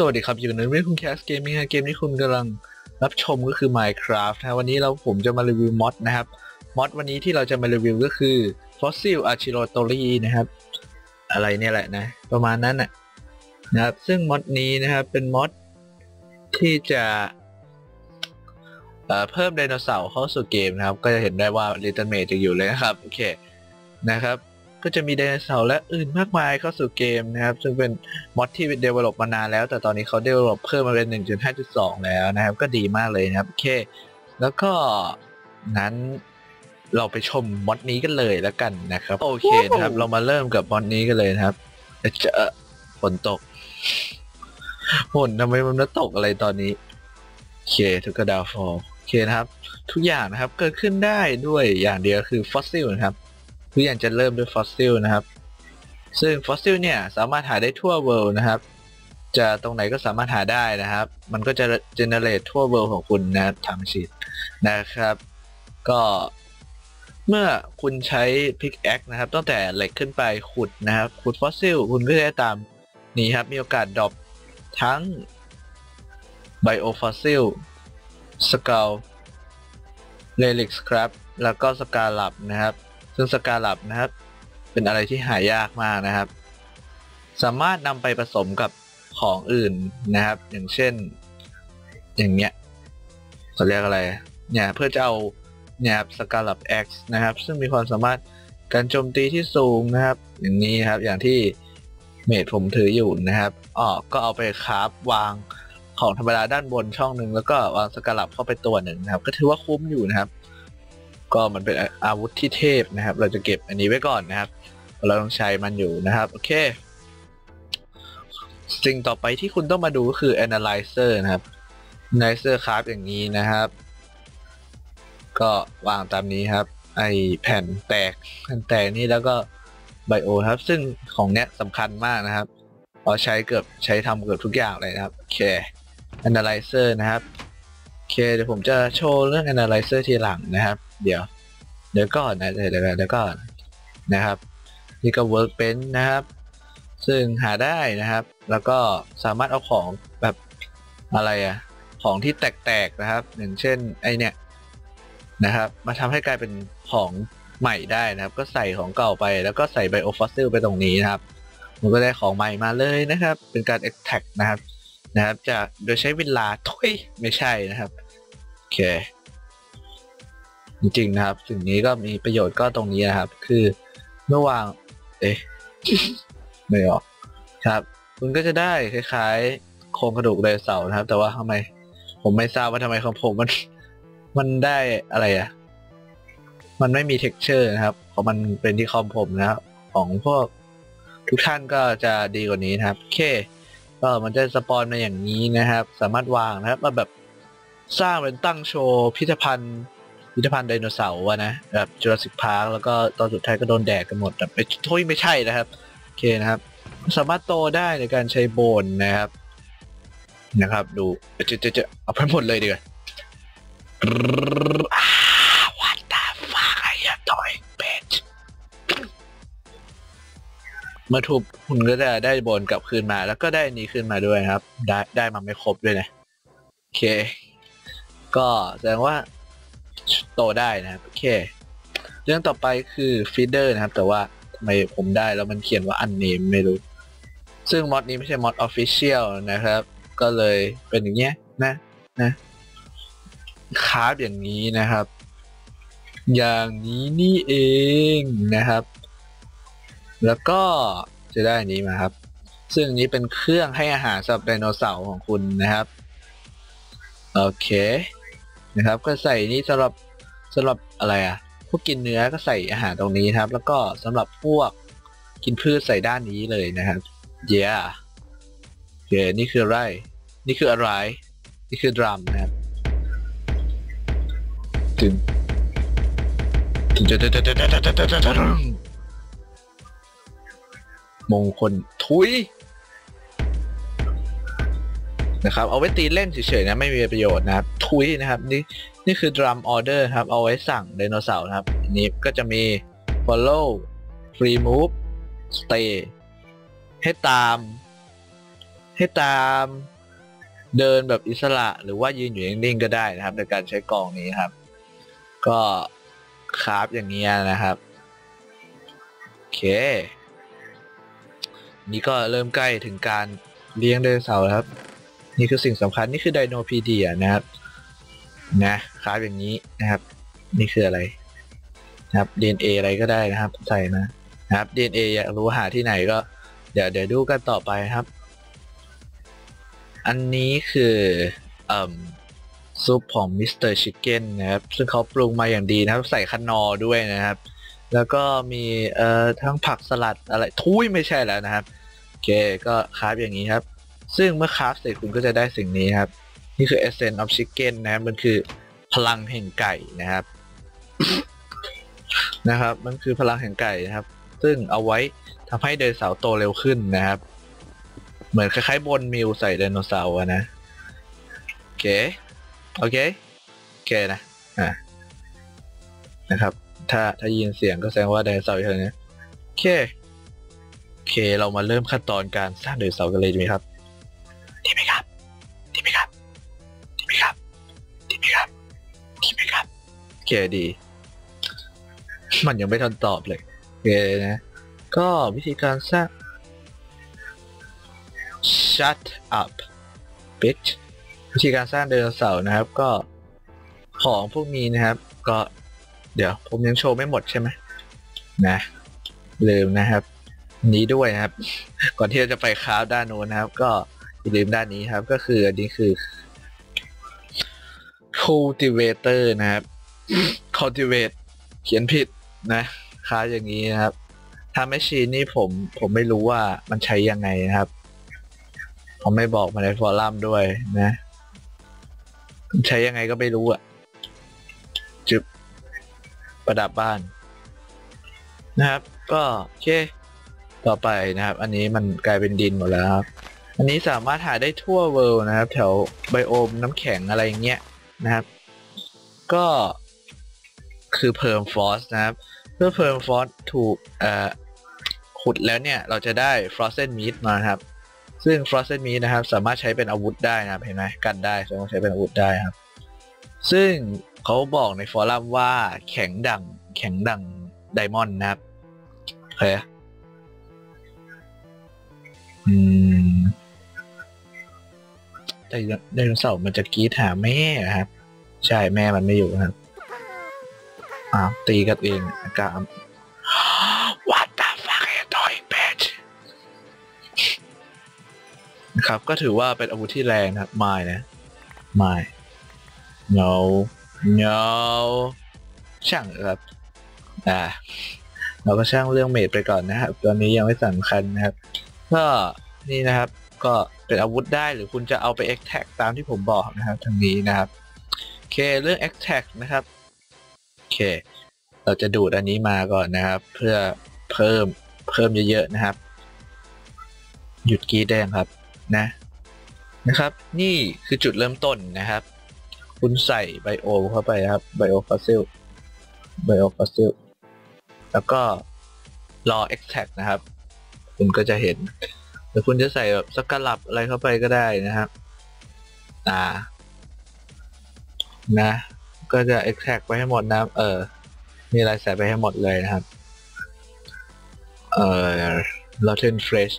สวัสดีครับ อยู่ในเรื่องคุณแคสเกมมิ่งเกมที่คุณกำลังรับชมก็คือ Minecraft นะวันนี้เราผมจะมารีวิวมอดนะครับมอดวันนี้ที่เราจะมารีวิวก็คือ Fossil Archaeology นะครับ อะไรเนี่ยแหละนะ ประมาณนั้นนะนะครับ ซึ่งมอดนี้นะครับ เป็นมอดที่จะเเพิ่มไดโนเสาร์เข้าสู่เกมนะครับ ก็จะเห็นได้ว่า Little Mate จะอยู่เลยนะครับ โอเคนะครับ ก็จะมีไดโนเสาร์และอื่นมากมายเข้าสู่เกมนะครับ ซึ่งเป็นมอดที่ develop มานานแล้ว แต่ตอนนี้เขา develop เพิ่มมาเป็น 1.5.2 แล้วนะครับ ก็ดีมากเลยนะครับ โอเค แล้วก็นั้นเราไปชมมอดนี้กันเลยแล้วกันนะครับ โอเคนะครับ เรามาเริ่มกับมอดนี้กันเลยนะครับเจะฝนตกฝนทำไมมันมาตกอะไรตอนนี้โอเคทุกกระดาวฟอลโอเคนะครับ ทุกอย่างนะครับเกิดขึ้นได้ด้วยอย่างเดียวคือฟอสซิลนะครับ ทุกอย่างจะเริ่มด้วยฟอสซิลนะครับ ซึ่งฟอสซิลเนี่ยสามารถหาได้ทั่วเวิลด์นะครับ จะตรงไหนก็สามารถหาได้นะครับ มันก็จะเจเนเรตทั่วเวิลด์ของคุณนะครับทางชีตนะครับ ก็เมื่อคุณใช้พิกแอคนะครับตั้งแต่เหล็กขึ้นไปขุดนะครับ ขุดฟอสซิล คุณก็จะได้ตามนี้ครับ มีโอกาสดรอปทั้งไบโอฟอสซิลสกาลเลลิกสครับ แล้วก็สกาลับนะครับ ซึ่งสกาลับนะครับ เป็นอะไรที่หายากมากนะครับ สามารถนำไปผสมกับของอื่นนะครับ อย่างเช่น อย่างเงี้ยเขาเรียกอะไร เนี่ยเพื่อจะเอาเนี่ยสกาลับ X นะครับ ซึ่งมีความสามารถการโจมตีที่สูงนะครับ อย่างนี้ครับ อย่างที่เมดผมถืออยู่นะครับอ๋อก็เอาไปคราฟวางของธรรมดาด้านบนช่องหนึ่งแล้วก็วางสกาลับเข้าไปตัวหนึ่งนะครับ ก็ถือว่าคุ้มอยู่นะครับ ก็มันเป็นอาวุธที่เทพนะครับ เราจะเก็บอันนี้ไว้ก่อนนะครับ เราต้องใช้มันอยู่นะครับโอเคสิ่งต่อไปที่คุณต้องมาดูก็คือ analyzer นะครับ analyzer ครับอย่างนี้นะครับ ก็วางตามนี้ครับ ไอแผ่นแตกแผ่นแตกนี่แล้วก็ไบโอครับ ซึ่งของเนี้ยสำคัญมากนะครับเพราใช้เกือบใช้ทำเกือบทุกอย่างเลยนะครับโอเค analyzer นะครับโอเคเดี๋ยวผมจะโชว์เรื่อง analyzer ทีหลังนะครับ เดี๋ยว เดี๋ยวก่อนนะเดี๋ยวเดี๋ยวก่อนนะครับ นี่ก็ workbench นะครับ ซึ่งหาได้นะครับ แล้วก็สามารถเอาของแบบอะไรอะของที่แตกๆนะครับ อย่างเช่นไอเนี่ยนะครับ มาทำให้กลายเป็นของใหม่ได้นะครับ ก็ใส่ของเก่าไปแล้วก็ใส่ไบโอฟอสซิลไปตรงนี้นะครับ มันก็ได้ของใหม่มาเลยนะครับ เป็นการ extract นะครับนะครับจะโดยใช้เวลาทุยไม่ใช่นะครับ โอเค จริงๆนะครับ สิ่งนี้ก็มีประโยชน์ก็ตรงนี้นะครับ คือเมื่อวาง เอ๊ะไม่ออกครับ คุณก็จะได้คล้ายๆ โครงกระดูกไดโนเสาร์นะครับ แต่ว่าทำไม ผมไม่ทราบว่าทำไมของผมมัน มันได้อะไรอะมันไม่มี texture นะครับเพราะมันเป็นที่คอมผมนะครับของพวกทุกท่านก็จะดีกว่านี้นะครับโอเค ก็มันจะสปอนมาอย่างนี้นะครับ สามารถวางนะครับมาแบบสร้างเป็นตั้งโชว์พิพิธภัณฑ์ พิพิธภัณฑ์ไดโนเสาร์อะนะแบบจูราสสิกพาร์คแล้วก็ตอนสุดท้ายก็โดนแดกกันหมดแต่ไม่ทุยไม่ใช่นะครับโอเคนะครับ สามารถโตได้ในการใช้โบนนะครับ นะครับ ดูจะจะจะเอาไปหมดเลยดีกว่า What the fuck are you doing bitch เมื่อทุบคุณก็จะได้โบนกลับคืนมา แล้วก็ได้อันนี้ขึ้นมาด้วยนะครับ ได้ได้มาไม่ครบด้วยนะโอเค ก็แสดงว่า โตได้นะครับโอเค เรื่องต่อไปคือฟีเดอร์นะครับ แต่ว่าทำไมผมได้แล้วมันเขียนว่าอันเนมไม่รู้ ซึ่งมอดนี้ไม่ใช่มอดออฟฟิเชียลนะครับ ก็เลยเป็นอย่างเงี้ยนะนะคราฟอย่างนี้นะครับ อย่างนี้นี่เองนะครับ แล้วก็จะได้อนี้มาครับ ซึ่งอันนี้เป็นเครื่องให้อาหารสำหรับไดโนเสาร์ของคุณนะครับ โอเคนะครับ ก็ใส่นี้สำหรับ สำหรับอะไรอะพวกกินเนื้อก็ใส่อาหารตรงนี้ครับ แล้วก็สำหรับพวกกินพืชใส่ด้านนี้เลยนะครับ เย้โอเคนี่คืออะไร นี่คืออะไร นี่คือดรัมนะครับถึงถึงจะมงคลทุย นะครับเอาไว้ตีเล่นเฉยๆนะไม่มีประโยชน์นะครับทุยนะครับนี่นี่คือ drum order ครับเอาไว้สั่งไดโนเสาร์นะครับอันนี้ก็จะมี follow free move stay ให้ตาม ให้ตามเดินแบบอิสระหรือว่ายืนอยู่นิ่งๆก็ได้นะครับ ในการใช้กล่องนี้ครับ ก็คราฟอย่างเงี้ยนะครับโอเค นี่ก็เริ่มใกล้ถึงการเลี้ยงไดโนเสาร์แล้วครับ นี่คือสิ่งสำคัญนี่คือไดโนพีเดียนะครับนะคราฟอย่างนี้นะครับ นี่คืออะไรนะครับ DNA อะไรก็ได้นะครับ ใส่มานะครับ DNA อยากรู้หาที่ไหนก็ เดี๋ยวเดี๋ยวดูกันต่อไปครับ อันนี้คืออซุปของมิสเตอร์ชิคเก้นนะครับ ซึ่งเขาปรุงมาอย่างดีนะครับ ใส่คนนอด้วยนะครับ แล้วก็มีเอ่อทั้งผักสลัดอะไรทุ้ยไม่ใช่แล้วนะครับ โอเคก็คราฟอย่างนี้ครับ ซึ่งเมื่อคราฟเสร็จคุณก็จะได้สิ่งนี้ครับ นี่คือ Essence of Chicken นะครับมันคือพลังแห่งไก่นะครับ นะครับ มันคือพลังแห่งไก่นะครับ ซึ่งเอาไว้ทำให้ไดโนเสาร์โตเร็วขึ้นนะครับ เหมือนคล้ายๆบนมิลใส่ไดโนเสาร์นะโอเคโอเคโอเคนะอ่านะครับ ถ้าถ้ายินเสียงก็แสดงว่าไดโนเสาร์อยู่ตรงนี้โอเคโอเค เรามาเริ่มขั้นตอนการสร้างไดโนเสาร์กันเลยดีไหมครับ เคดี มันยังไม่ทันตอบเลยเคนะ ก็วิธีการสร้าง shut up bitch วิธีการสร้างไดโนเสาร์นะครับก็ของพวกนี้นะครับ ก็ เดี๋ยวผมยังโชว์ไม่หมดใช่ไหมนะลืมนะครับ นี้ด้วยนะครับ ก่อนที่เราจะไปคราฟด้านโน้นนะครับ ก็อย่าลืมด้านนี้ครับ ก็คืออันนี้คือ cultivator นะครับ cultivate เขียนผิดนะค้าอย่างนี้นะครับถ้าไม่ชีนนี่ผมผมไม่รู้ว่ามันใช้ยังไงนะครับเขาไม่บอกมาในฟอรัมด้วยนะใช้ยังไงก็ไม่รู้อะจุบประดับบ้าน นะครับ ก็โอเค ต่อไปนะครับ อันนี้มันกลายเป็นดินหมดแล้วครับ อันนี้สามารถหาได้ทั่วเวิลด์นะครับ แถวไบโอมน้ำแข็งอะไรอย่างเงี้ยนะครับ ก็ คือเพิ่มฟอสนะครับเพื่อเพิ่มฟอสถูกขุดแล้วเนี่ย เราจะได้ฟรอสเซนมีดมาครับ ซึ่งฟรอสเซนมีดนะครับ สามารถใช้เป็นอาวุธได้นะครับ เห็นไหมกันได้สามารถใช้เป็นอาวุธได้ครับ ซึ่งเขาบอกในฟอรัมว่าแข็งดังแข็งดังไดมอนด์นะครับโอเคอืมไดโนไดโนเสาร์มันจะกรีดหาแม่ครับ ใช่แม่มันไม่อยู่ครับ อ้าวตีกันเองอากาศ What the fuck are you doing bitch นะครับ ก็ถือว่าเป็นอาวุธที่แรงนะครับไม่นะไม่ no no ช่างครับอ่าเราก็ช่างเรื่องเมดไปก่อนนะครับ ตอนนี้ยังไม่สำคัญนะครับ ก็นี่นะครับ ก็เป็นอาวุธได้หรือคุณจะเอาไป attack ตามที่ผมบอกนะครับทางนี้นะครับ โอเค เรื่อง attack นะครับโอเค เราจะดูดอันนี้มาก่อนนะครับ เพื่อเพิ่มเพิ่มเยอะๆนะครับ หยุดกีดแดงครับนะ นะครับ นี่คือจุดเริ่มต้นนะครับ คุณใส่ไบโอเข้าไปครับไบโอฟอสซิลไบโอฟอสซิลแล้วก็รอ extract นะครับ คุณก็จะเห็นหรือคุณจะใส่แบบสกลับอะไรเข้าไปก็ได้นะครับ อ่า นะ ก็จะ extract ไปให้หมดนะเออ มีอะไรใส่ไปให้หมดเลยนะครับ เออ rotten fresh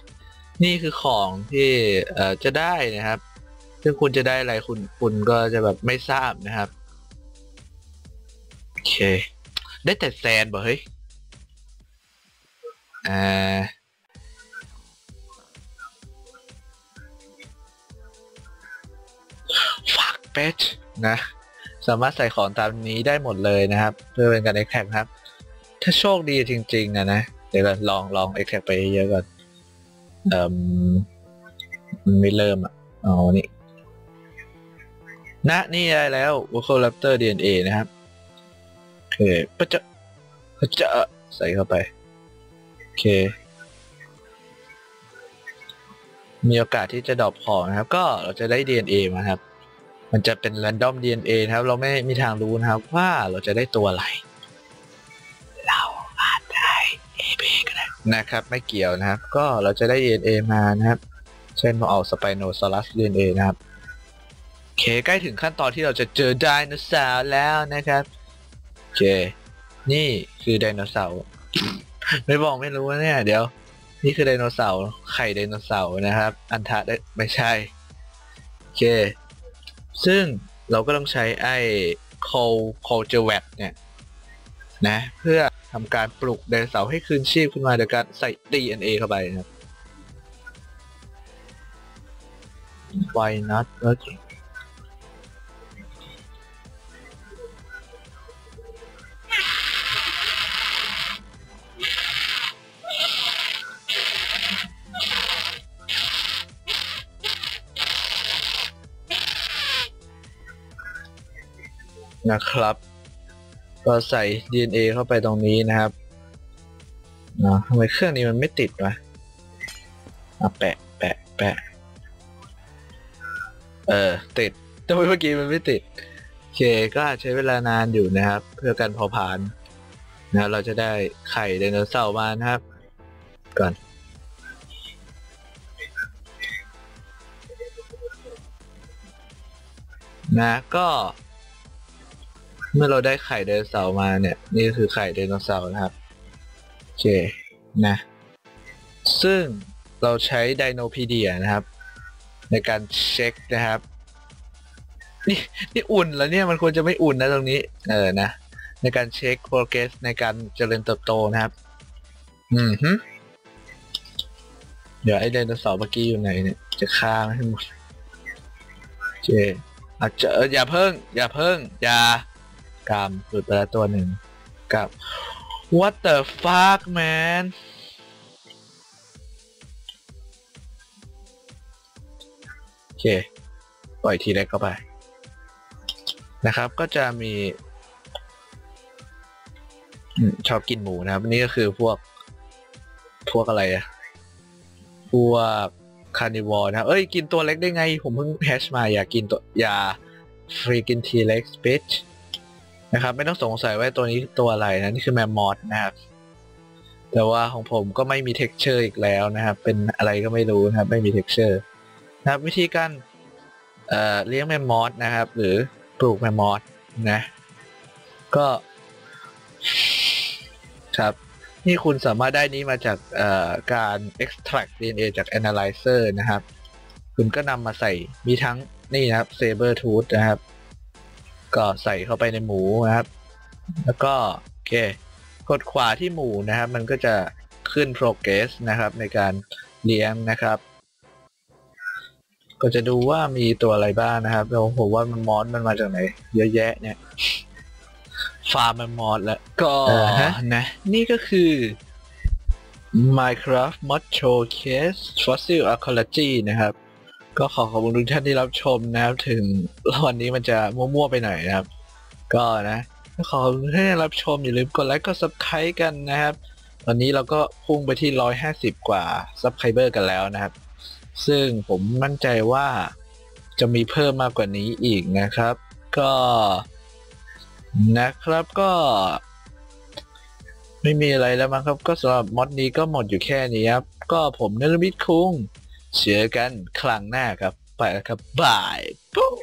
นี่คือของที่เออจะได้นะครับ ซึ่งคุณจะได้อะไรคุณคุณก็จะแบบไม่ทราบนะครับ โอเค ได้แต่แซนบ่เฮ้ยอ่าฟักเป็ดนะ สามารถใส่ของตามนี้ได้หมดเลยนะครับ เพื่อเป็นการ e x t r a c t ครับ ถ้าโชคดีจริงๆนะนะ เดี๋ยวก่อนลองลอง e x t r a c t ไปเยอะก่อนเอ่มมันไม่เริ่มอะอ๋อนี่นะนี่ได้แล้ว Velociraptor DNA นะครับโอเคปะจะปะจะใส่เข้าไป โอเค มีโอกาสที่จะดรอปของนะครับ ก็เราจะได้ DNA มาครับ มันจะเป็น random DNA นะครับ เราไม่มีทางรู้นะครับว่าเราจะได้ตัวอะไร เราอาจได้ AB ก็ได้นะครับ ไม่เกี่ยวนะครับ ก็เราจะได้ DNA มานะครับ เช่นมาเอาสไปโนซอรัส DNA นะครับโอเคใกล้ถึงขั้นตอนที่เราจะเจอไดโนเสาร์แล้วนะครับโอเค นี่คือไดโนเสาร์ไม่บอกไม่รู้นะเนี่ย เดี๋ยว นี่คือไดโนเสาร์ไข่ไดโนเสาร์นะครับ อันทะได้ไม่ใช่โอเค ซึ่งเราก็ต้องใช้ไอ้โคโคเจแวตเนี่ยนะเพื่อทำการปลุกไดโนเสาร์ให้คืนชีพขึ้นมาโดยการใส่ DNA เข้าไปนะครับ Why not นะครับ ก็ใส่ DNA เข้าไปตรงนี้นะครับนะทำไมเครื่องนี้มันไม่ติดวะอะแปะแปะแปะเออติดทำไมเมื่อกี้มันไม่ติดโอเคก็ใช้เวลานานอยู่นะครับ เพื่อการเผาผลาญนะเราจะได้ไข่ไดโนเสาร์มานะครับ ก่อนนะก็ เมื่อเราได้ไข่ไดโนเสาร์มาเนี่ย นี่คือไข่ไดโนเสาร์นะครับ โอเค นะ ซึ่งเราใช้ไดโนพีเดียนะครับ ในการเช็คนะครับ นี่นี่อุ่นแล้วเนี่ยมันควรจะไม่อุ่นนะตรงนี้ เออนะ ในการเช็ค progress ในการเจริญเติบโตนะครับ อืมฮึเดี๋ยวไอ้ไดโนเสาร์เมื่อกี้อยู่ไหนเนี่ย จะฆ่ามันให้หมดโอเคอาจจะอออย่าเพิ่ง อย่าเพิ่ง อย่า กามหลุดไปแล้วตัวหนึ่งกับ what the fuck man โอเค ปล่อยทีแรกเข้าไปนะครับก็จะมีชอบกินหมูนะครับนี่ก็คือพวกพวกอะไรอะพวกคาร์นิวอร์นะ เอ้ย กินตัวเล็กได้ไง ผมเพิ่งแฮชมา อย่ากินตัว อย่าฟรีกินทีเล็กสปิช นะครับ ไม่ต้องสงสัยว่าตัวนี้ตัวอะไรนะนี่คือแมมมอสนะครับ แต่ว่าของผมก็ไม่มี texture อีกแล้วนะครับ เป็นอะไรก็ไม่รู้นะครับ ไม่มี texture นะครับ วิธีการเเลี้ยงแมมมอสนะครับ หรือปลูกแมมมอสนะ ก็ ครับนี่คุณสามารถได้นี้มาจากการ extract DNA จาก analyzer นะครับ คุณก็นำมาใส่มีทั้งนี่นะครับ saber tooth นะครับ ก็ใส่เข้าไปในหมูนะครับ แล้วก็โอเค กดขวาที่หมูนะครับ มันก็จะขึ้น progress นะครับ ในการเลี้ยงนะครับ ก็จะดูว่ามีตัวอะไรบ้างนะครับแล้วผมว่ามันมอสมันมาจากไหน เยอะแยะเนี่ยฟาร์มมันมอสแล้วก็อ่าฮะนะ นี่ก็คือ Minecraft Mod Showcase Fossil Archaeology นะครับ ก็ขอขอบคุณทุกท่านที่รับชมนะครับ ถึงวันนี้มันจะมั่วๆไปหน่อยนะครับ ก็นะขอขอบคุณท่านที่รับชมอย่าลืมกดไลค์กด subscribe กันนะครับ ตอนนี้เราก็พุ่งไปที่ 150 กว่า subscriber กันแล้วนะครับ ซึ่งผมมั่นใจว่าจะมีเพิ่มมากกว่านี้อีกนะครับ ก็นะครับก็ไม่มีอะไรแล้วมั้งครับ ก็สำหรับมอดนี้ก็หมดอยู่แค่นี้ครับ ก็ผมนรมิตคุง เจอกันครั้งหน้าครับ ไปแล้วครับบายปุ๊บ